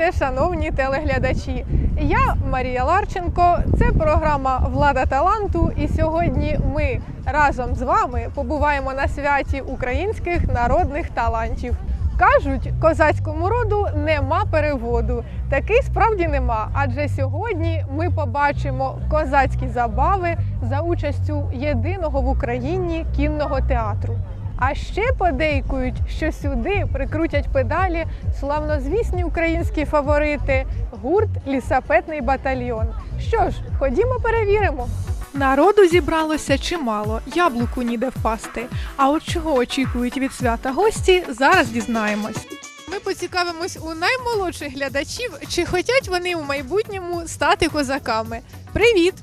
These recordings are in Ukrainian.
Здрастуйте, шановні телеглядачі. Я Марія Ларченко. Це програма Влада таланту. І сьогодні ми разом з вами побуваємо на святі українських народних талантів. Кажуть, козацькому роду нема переводу. Такий справді нема. Адже сьогодні ми побачимо козацькі забави за участю єдиного в Україні кінного театру. А ще подейкують, що сюди прикрутять педалі славнозвісні українські фаворити гурт Лісапетний батальйон. Що ж, ходімо перевіримо. Народу зібралося чимало, яблуку ніде впасти. А от чого очікують від свята гості, зараз дізнаємось. Ми поцікавимось у наймолодших глядачів, чи хочуть вони у майбутньому стати козаками. Привіт!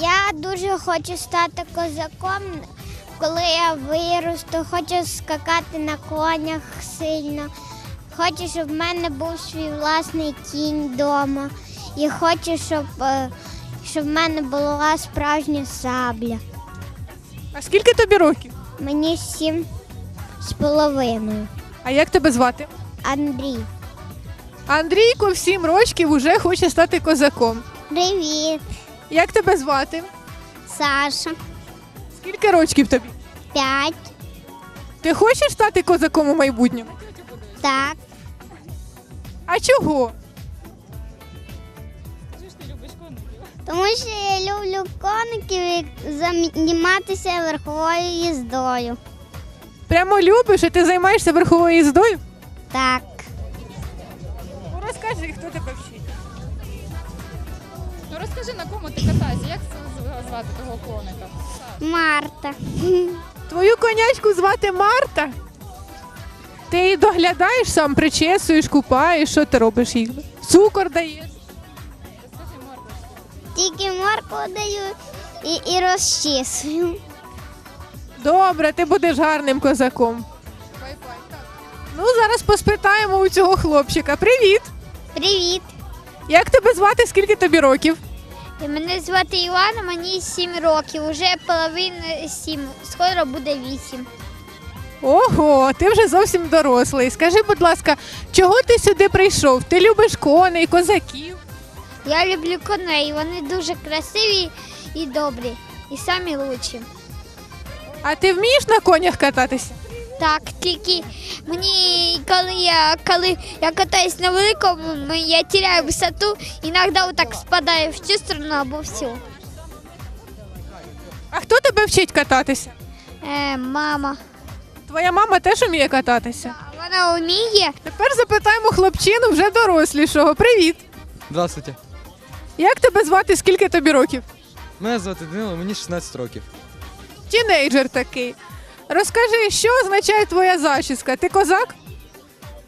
Я дуже хочу стати козаком. Коли я виросту, хочу скакати на конях сильно. Хочу, щоб в мене був свій власний кінь вдома. І хочу, щоб, е, щоб в мене була справжня сабля. А скільки тобі років? Мені сім з половиною. А як тебе звати? Андрій. Андрійко в сім років уже хоче стати козаком. Привіт, Як тебе звати? Саша. Скільки років тобі? П'ять. Ти хочеш стати козаком у майбутньому? Так. А чого? Тому що я люблю коників і займатися верховою їздою. Прямо любиш, і ти займаєшся верховою їздою? Так. Ну розкажи, хто тебе вчить. Ну розкажи, на кому ти катаєшся, як звати того коника? Марта. Твою конячку звати Марта. Ти її доглядаєш сам, причесуєш, купаєш, що ти робиш їй? Цукор даєш. Розкажи мордочку. Тільки морку даю і, і розчісую. Добре, ти будеш гарним козаком. Бай-бай. Так. Ну, зараз поспитаємо у цього хлопчика. Привіт! Привіт. Як тебе звати? Скільки тобі років? Мене звати Івана, мені 7 років, уже половина 7, скоро буде 8. Ого, ти вже зовсім дорослий. Скажи, будь ласка, чого ти сюди прийшов? Ти любиш коней, козаків? Я люблю коней, вони дуже красиві і добрі, і самі лучші. А ти вмієш на конях кататися? Так, тільки мені, коли я коли я катаюсь на великому, я теряю висоту, іноді отак спадаю в цю сторону або в цю. А хто тебе вчить кататися? Е, мама. Твоя мама теж вміє кататися. Вона вміє. Тепер запитаємо хлопчину вже дорослішого. Привіт! Здравствуйте. Як тебе звати? Скільки тобі років? Мене звати Данило, мені 16 років. Тінейджер такий. Розкажи, що означає твоя зачіска? Ти козак?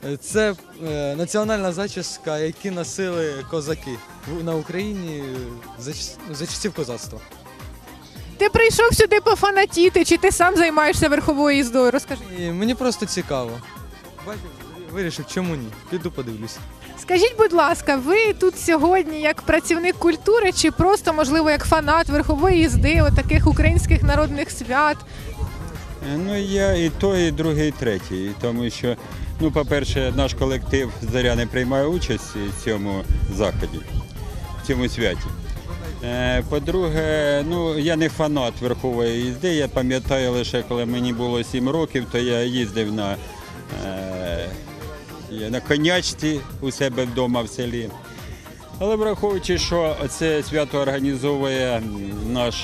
Е, Це е, національна зачіска, які носили козаки в- на Україні за, час- за часів козацтва. Ти прийшов сюди пофанатіти, чи ти сам займаєшся верховою їздою? Розкажи. І мені просто цікаво. Бачив, вирішив, чому ні. Піду подивлюсь. Скажіть, будь ласка, ви тут сьогодні як працівник культури, чи просто, можливо, як фанат верхової їзди, от таких українських народних свят? Е, Ну, я і той, і другий, і третій. Тому що, ну, по-перше, наш колектив Заря не приймає участь у цьому заході, в цьому святі. Е, По-друге, ну, я не фанат верхової їзди. Я пам'ятаю лише, коли мені було 7 років, то я їздив на, е, на конячці у себе вдома в селі. Але враховуючи, що це свято організовує наш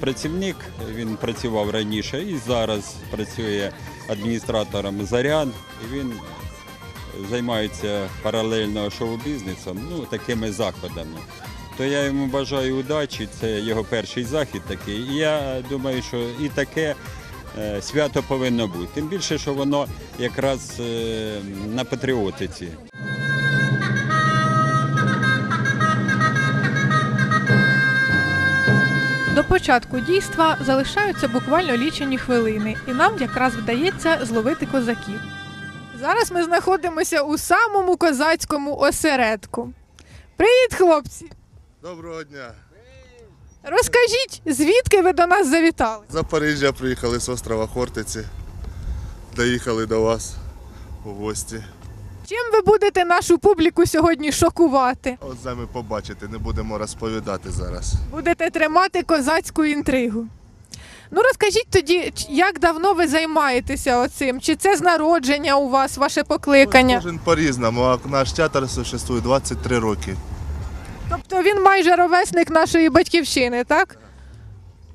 працівник, він працював раніше і зараз працює адміністратором Зарян, і він займається паралельно шоу-бізнесом, ну, такими заходами. То я йому бажаю удачі, це його перший захід такий. І я думаю, що і таке е, свято повинно бути. Тим більше, що воно якраз е, на патріотиці. Початку дійства залишаються буквально лічені хвилини, і нам якраз вдається зловити козаків. Зараз ми знаходимося у самому козацькому осередку. Привіт, хлопці! Доброго дня. Розкажіть, звідки ви до нас завітали? З Запоріжжя приїхали з острова Хортиці. Доїхали до вас у гості. Чим ви будете нашу публіку сьогодні шокувати? От самі побачите, не будемо розповідати зараз. Будете тримати козацьку інтригу. Ну розкажіть тоді, як давно ви займаєтеся оцим? Чи це з народження у вас, ваше покликання? Кожен по-різному, а наш театр существує 23 роки. Тобто він майже ровесник нашої батьківщини, так?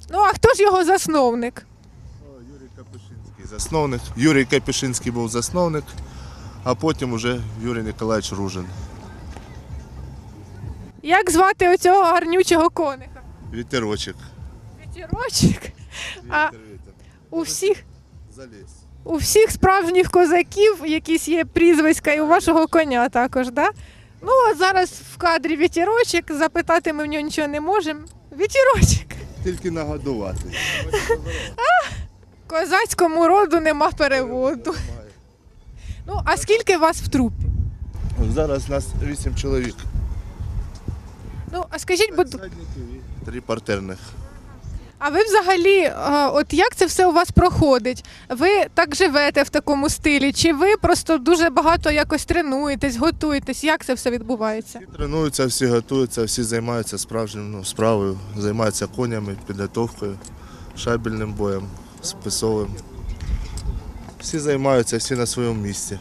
Ну а хто ж його засновник? Юрій Капішинський засновник. Юрій Капішинський був засновник, а потім уже Юрій Ніколаєвич Ружин. Як звати оцього гарнючого коника? Вітерочок. Вітірочок. А у всіх, Заліз. у всіх справжніх козаків якісь є прізвиська і у вашого коня також, да? Ну, а зараз в кадрі вітірочок, запитати ми в нього нічого не можемо. Вітірочок. Тільки нагодувати. Козацькому роду нема переводу. Ну, а скільки вас в трупі? Зараз нас 8 чоловік. Ну, а скажіть, будь Три партерних. А ви взагалі, е, от як це все у вас проходить? Ви так живете в такому стилі? Чи ви просто дуже багато якось тренуєтесь, готуєтесь? Як це все відбувається? Всі тренуються, всі готуються, всі займаються справжньою ну, справою, займаються конями, підготовкою, шабельним боєм, списовим. Всі займаються, всі на своєму місці.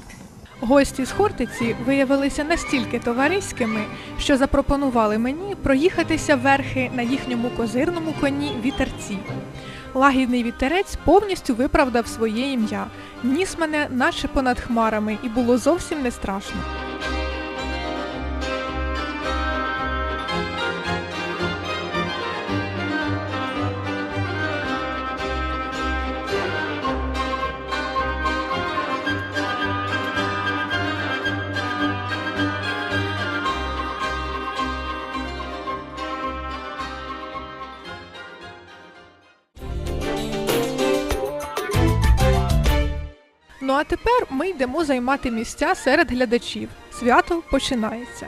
Гості з Хортиці виявилися настільки товариськими, що запропонували мені проїхатися верхи на їхньому козирному коні вітерці. Лагідний вітерець повністю виправдав своє ім'я, ніс мене наче понад хмарами, і було зовсім не страшно. А тепер ми йдемо займати місця серед глядачів. Свято починається.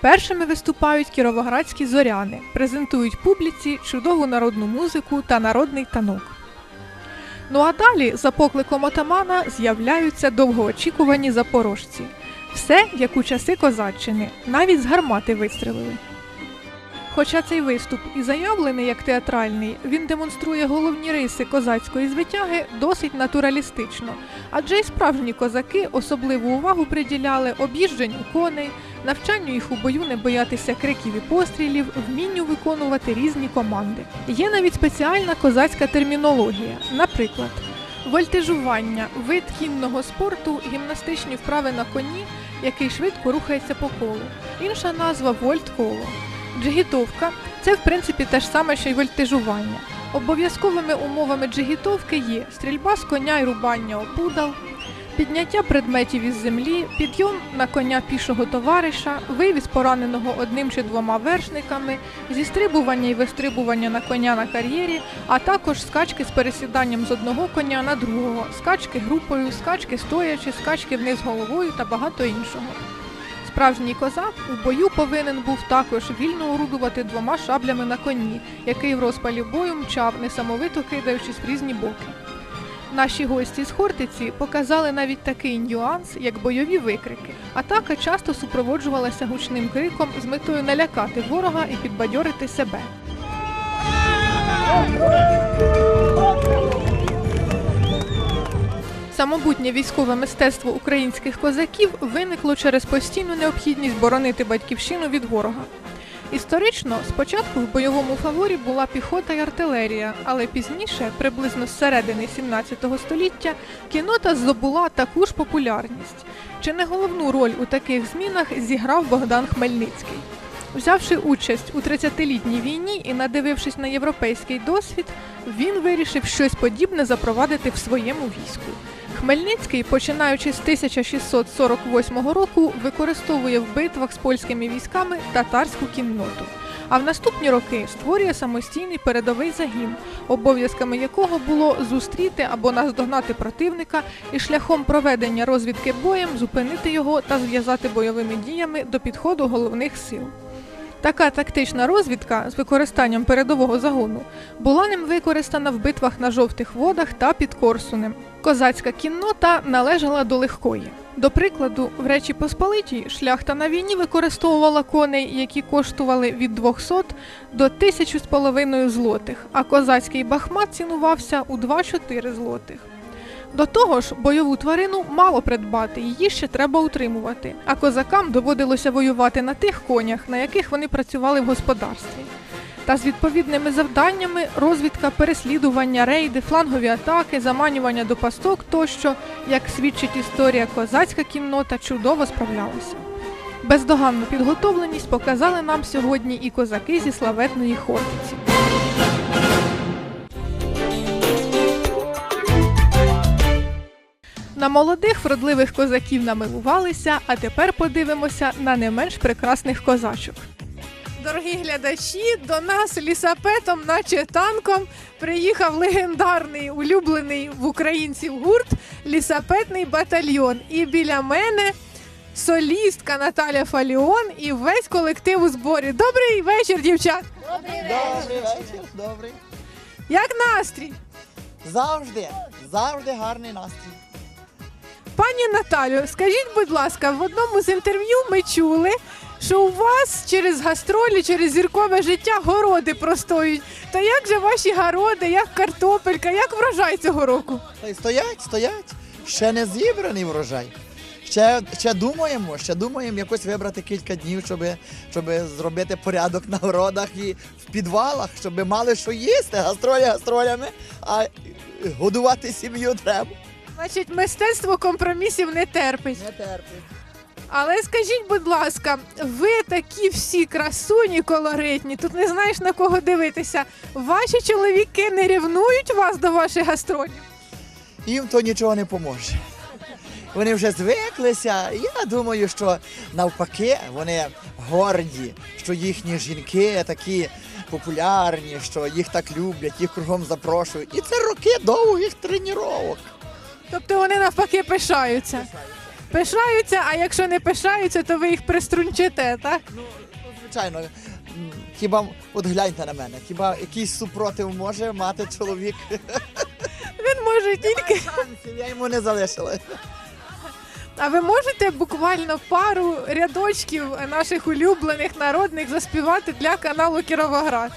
Першими виступають кіровоградські зоряни, презентують публіці чудову народну музику та народний танок. Ну а далі, за покликом отамана, з'являються довгоочікувані запорожці. Все як у часи козаччини, навіть з гармати вистрелили. Хоча цей виступ і заявлений як театральний, він демонструє головні риси козацької звитяги досить натуралістично, адже й справжні козаки особливу увагу приділяли об'їждженню коней, навчанню їх у бою не боятися криків і пострілів, вмінню виконувати різні команди. Є навіть спеціальна козацька термінологія, наприклад, вольтежування вид кінного спорту, гімнастичні вправи на коні, який швидко рухається по колу. Інша назва вольт-коло. Джигітовка це в принципі те ж саме, що й вольтежування. Обов'язковими умовами джигітовки є стрільба з коня й рубання опудал, підняття предметів із землі, підйом на коня пішого товариша, вивіз пораненого одним чи двома вершниками, зістрибування і вистрибування на коня на кар'єрі, а також скачки з пересіданням з одного коня на другого, скачки групою, скачки стоячи, скачки вниз головою та багато іншого. Справжній козак у бою повинен був також вільно орудувати двома шаблями на коні, який в розпалі бою мчав, несамовито кидаючись в різні боки. Наші гості з Хортиці показали навіть такий нюанс, як бойові викрики. Атака часто супроводжувалася гучним криком з метою налякати ворога і підбадьорити себе. Самобутнє військове мистецтво українських козаків виникло через постійну необхідність боронити батьківщину від ворога. Історично спочатку в бойовому фаворі була піхота й артилерія, але пізніше, приблизно з середини 17 століття, кінота здобула таку ж популярність. Чи не головну роль у таких змінах зіграв Богдан Хмельницький? Взявши участь у 30-літній війні і надивившись на європейський досвід, він вирішив щось подібне запровадити в своєму війську. Хмельницький, починаючи з 1648 року, використовує в битвах з польськими військами татарську кінноту. А в наступні роки створює самостійний передовий загін, обов'язками якого було зустріти або наздогнати противника і шляхом проведення розвідки боєм зупинити його та зв'язати бойовими діями до підходу головних сил. Така тактична розвідка з використанням передового загону була ним використана в битвах на жовтих водах та під Корсунем. Козацька кіннота належала до легкої. До прикладу, в Речі Посполитій шляхта на війні використовувала коней, які коштували від 200 до 1000 з половиною злотих, а козацький бахмат цінувався у 2-4 злотих. До того ж, бойову тварину мало придбати, її ще треба утримувати. А козакам доводилося воювати на тих конях, на яких вони працювали в господарстві. Та з відповідними завданнями розвідка, переслідування, рейди, флангові атаки, заманювання до пасток тощо, як свідчить історія, козацька кіннота чудово справлялася. Бездоганну підготовленість показали нам сьогодні і козаки зі славетної Хортиці. На молодих вродливих козаків намилувалися, а тепер подивимося на не менш прекрасних козачок. Дорогі глядачі, до нас лісапетом, наче танком, приїхав легендарний улюблений в українців гурт лісапетний батальйон. І біля мене солістка Наталя Фаліон і весь колектив у зборі. Добрий вечір, дівчат! Добрий вечір, добрий. Як настрій? Завжди, завжди гарний настрій. Пані Наталю, скажіть, будь ласка, в одному з інтерв'ю ми чули, що у вас через гастролі, через зіркове життя городи простоють. То як же ваші городи, як картопелька, як врожай цього року? Та й стоять, стоять. Ще не зібраний врожай. Ще, ще думаємо, ще думаємо якось вибрати кілька днів, щоб, щоб зробити порядок на городах і в підвалах, щоб мали що їсти, гастролі гастролями, а годувати сім'ю треба. Значить, мистецтво компромісів не терпить. Не терпить. Але скажіть, будь ласка, ви такі всі красуні, колоритні, тут не знаєш на кого дивитися. Ваші чоловіки не рівнують вас до ваших гастролів? Їм то нічого не поможе. Вони вже звиклися. Я думаю, що навпаки вони горді, що їхні жінки такі популярні, що їх так люблять, їх кругом запрошують. І це роки довгих тренувань. Тобто вони навпаки пишаються. Пишаються, а якщо не пишаються, то ви їх приструнчите, так? Ну, Звичайно, хіба от гляньте на мене, хіба якийсь супротив може мати чоловік? Він може тільки. Шансів я йому не залишила. А ви можете буквально пару рядочків наших улюблених народних заспівати для каналу Кіровоград?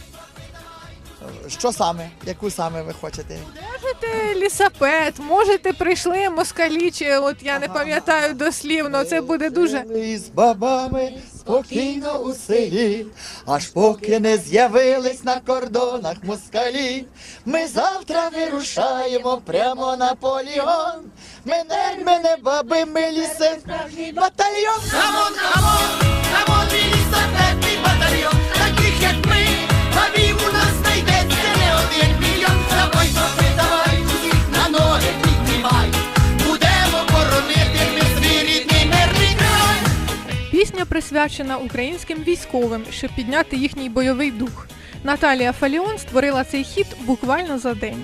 Що саме? Яку саме ви хочете? Можете лісапет, можете прийшли москалі, чи от я не пам'ятаю дослівно. Це буде дуже. Жили з бабами спокійно у селі, аж поки не з'явились на кордонах москалі. Ми завтра вирушаємо прямо на полігон. Мене, мене, баби, ми ліси, батальйон. Камон, камон, присвячена українським військовим, щоб підняти їхній бойовий дух. Наталія Фаліон створила цей хіт буквально за день.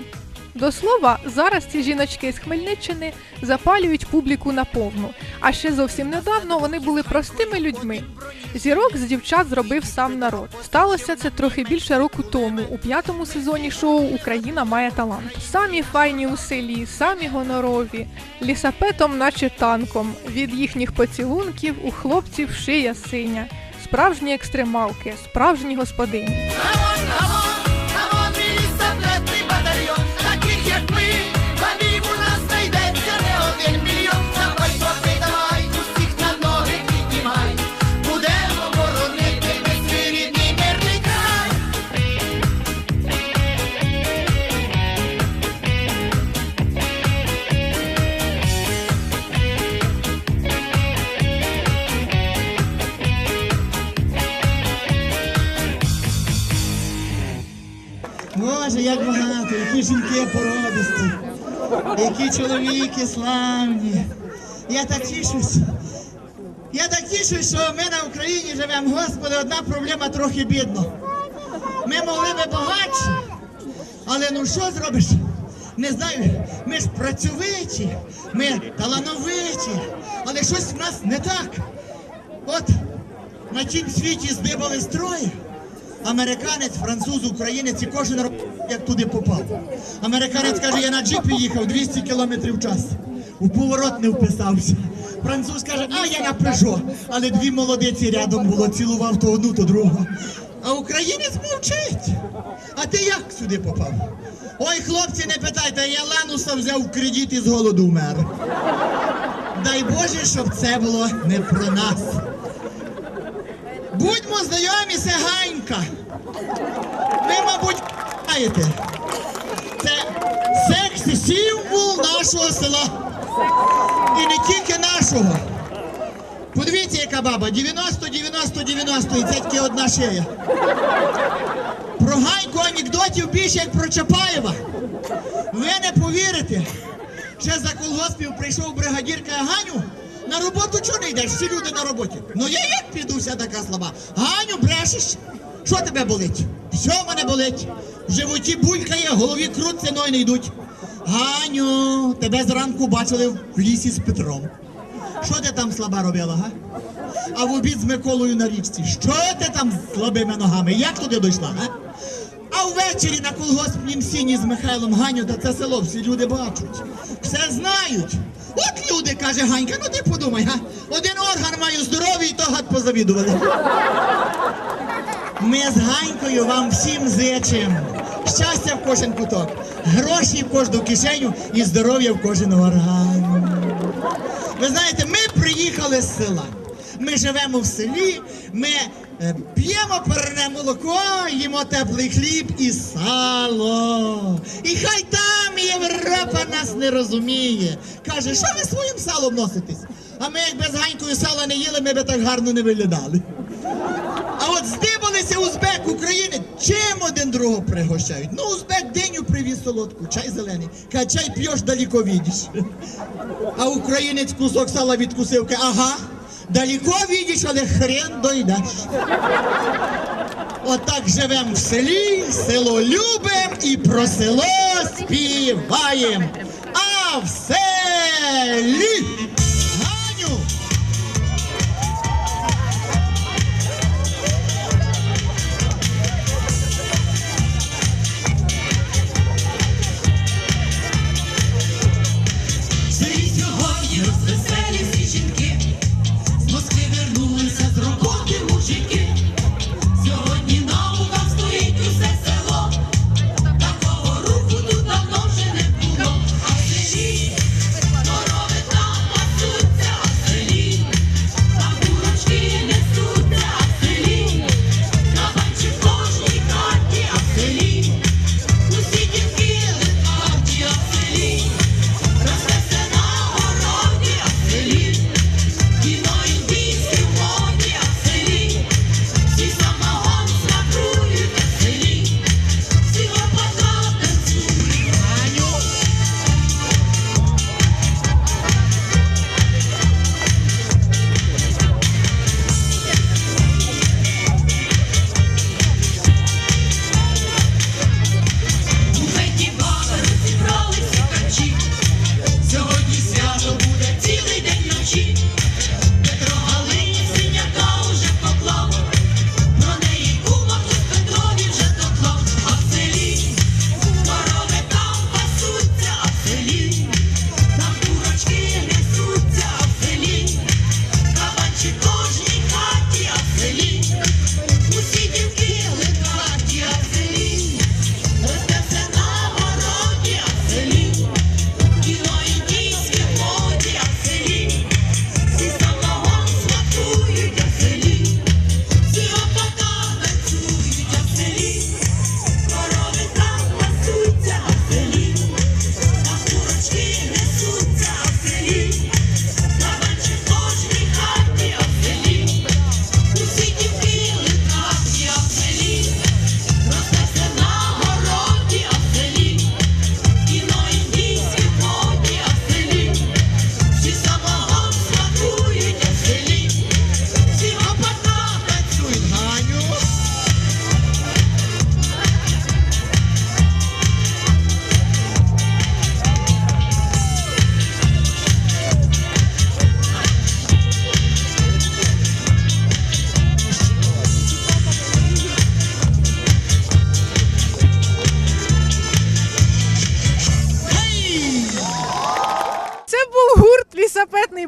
До слова, зараз ці жіночки з Хмельниччини запалюють публіку наповну. А ще зовсім недавно вони були простими людьми. Зірок з дівчат зробив сам народ. Сталося це трохи більше року тому, у п'ятому сезоні шоу Україна має талант. Самі файні у селі, самі гонорові, лісапетом, наче танком. Від їхніх поцілунків у хлопців шия синя. Справжні екстремалки, справжні господині. Боже, як багато, які жінки породисті, які чоловіки славні. Я так тішусь. Я так тішусь, що ми на Україні живемо. Господи, одна проблема трохи бідно. Ми могли би багатше, але ну що зробиш? Не знаю, ми ж працьовиті, ми талановиті, але щось в нас не так. От на тім світі здибали строї. Американець, француз, українець і кожен ро- як туди попав. Американець каже, я на джипі їхав 200 км в час. У поворот не вписався. Француз каже, а я на пежо. Але дві молодиці рядом було, цілував то одну, то другу. А українець мовчить. А ти як сюди попав? Ой, хлопці, не питайте, я Лануса взяв кредит і з голоду вмер. Дай Боже, щоб це було не про нас. Будьмо знайомі, це Ганька. Ви, мабуть, знаєте. Це секс-символ нашого села. І не тільки нашого. Подивіться, яка баба. 90, 90, 90 і це тільки одна шия. Про Ганьку анекдотів більше, як про Чапаєва. Ви не повірите. Ще за колгоспів прийшов бригадір Ганю, на роботу чого не йдеш? Всі люди на роботі. Ну я як піду, вся така слаба. Ганю, брешеш? Що тебе болить? Все в мене болить. В животі булькає, в голові крутиться, ноги не йдуть. Ганю, тебе зранку бачили в лісі з Петром. Що ти там слаба робила, га? А в обід з Миколою на річці. Що ти там з слабими ногами? Як туди дійшла, га? А ввечері на колгоспнім сіні з Михайлом Ганю, та це село всі люди бачать. Все знають. От люди, каже Ганька, ну ти подумай, га? Один орган маю здоровий, то гад позавідували. Ми з Ганькою вам всім зичим. Щастя в кожен куток, гроші в кожну кишеню і здоров'я в кожен орган. Ви знаєте, ми приїхали з села. Ми живемо в селі, ми п'ємо перне молоко, їмо теплий хліб і сало. І хай там Європа нас не розуміє. Каже, що ви своїм салом носитесь? А ми як без ганькою сала не їли, ми би так гарно не виглядали. А от здибалися узбек України, чим один другого пригощають? Ну, узбек диню привіз солодку, чай зелений. Каже, чай п'єш, далеко відеш. А українець кусок сала відкусив, каже, ага, далеко видиш, але хрен дойдеш. Отак живем в селі, село любим і про село співаєм. А в селі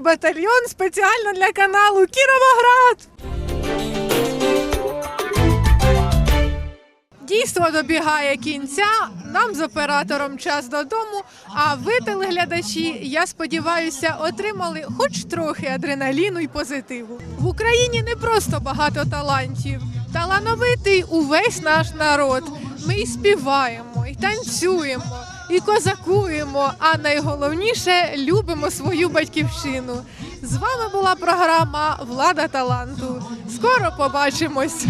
батальйон спеціально для каналу Кіровоград. Дійство добігає кінця. Нам з оператором час додому. А ви, телеглядачі, я сподіваюся, отримали хоч трохи адреналіну і позитиву. В Україні не просто багато талантів, талановитий увесь наш народ. Ми і співаємо, і танцюємо, і козакуємо. А найголовніше любимо свою батьківщину. З вами була програма Влада таланту. Скоро побачимось.